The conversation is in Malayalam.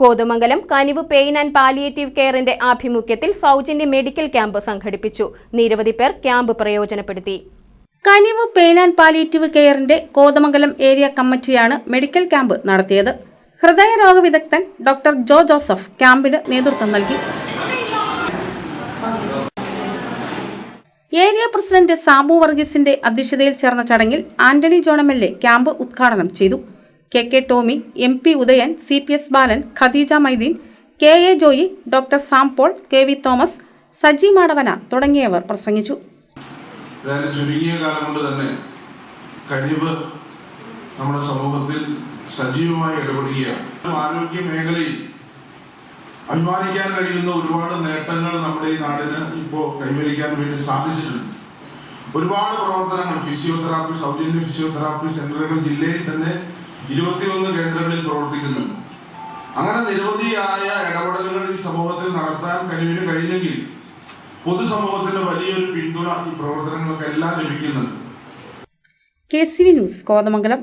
Kothamangalam Kanivu pain and palliative കെയറിന്റെ ആഭിമുഖ്യത്തിൽ സൗജന്യ മെഡിക്കൽ ക്യാമ്പ് സംഘടിപ്പിച്ചു. നിരവധി പേർ ക്യാമ്പ് പ്രയോജനപ്പെടുത്തി. കനിവ് പെയിൻ ആൻഡ് പാലിയേറ്റീവ് കെയറിന്റെ കോതമംഗലം ഏരിയ കമ്മിറ്റിയാണ് മെഡിക്കൽ ക്യാമ്പ് നടത്തിയത്. ഹൃദയരോഗ വിദഗ്ധൻ ഡോക്ടർ ജോ ജോസഫ് ക്യാമ്പിന് നേതൃത്വം നൽകി. ഏരിയ പ്രസിഡന്റ് സാബു വർഗീസിന്റെ അധ്യക്ഷതയിൽ ചേർന്ന ചടങ്ങിൽ ആന്റണി ജോൺ എം ക്യാമ്പ് ഉദ്ഘാടനം ചെയ്തു. K K Tomy M P Udayan C P S Balan Khadeeja Maideen K A Joy doctor Sam Paul K V Thomas Saji Madavana തുടങ്ങിയവർ പ്രസംഗിച്ചു. ചുരുങ്ങിയ കാലം കൊണ്ട് തന്നെ കഴിവ് നമ്മുടെ സമൂഹത്തിൽ സജീവമായി ഇടപെടുകയാണ്. ആരോഗ്യ മേഖലയിൽ അഭിമാനിക്കാൻ കഴിയുന്ന ഒരുപാട് നേട്ടങ്ങൾ നമ്മുടെ ഈ നാടിന് ഇപ്പോൾ കൈവരിക്കാൻ വേണ്ടി സാധിച്ചിട്ടുണ്ട്. ഒരുപാട് പ്രവർത്തനങ്ങൾ ഫിസിയോതെറാപ്പി സൗജന്യ ഫിസിയോതെറാപ്പി സെന്ററുകൾ ജില്ലയിൽ തന്നെ ഇരുപത്തിയൊന്ന് കേന്ദ്രങ്ങളിൽ പ്രവർത്തിക്കുന്നുണ്ട് അങ്ങനെ നിരവധിയായ ഇടപെടലുകൾ ഈ സമൂഹത്തിൽ നടത്താൻ കഴിവിന് കഴിഞ്ഞെങ്കിൽ പൊതുസമൂഹത്തിന്റെ വലിയൊരു പിന്തുണ ഈ പ്രവർത്തനങ്ങൾക്കെല്ലാം ലഭിക്കുന്നുണ്ട്. K C V news Kothamangalam.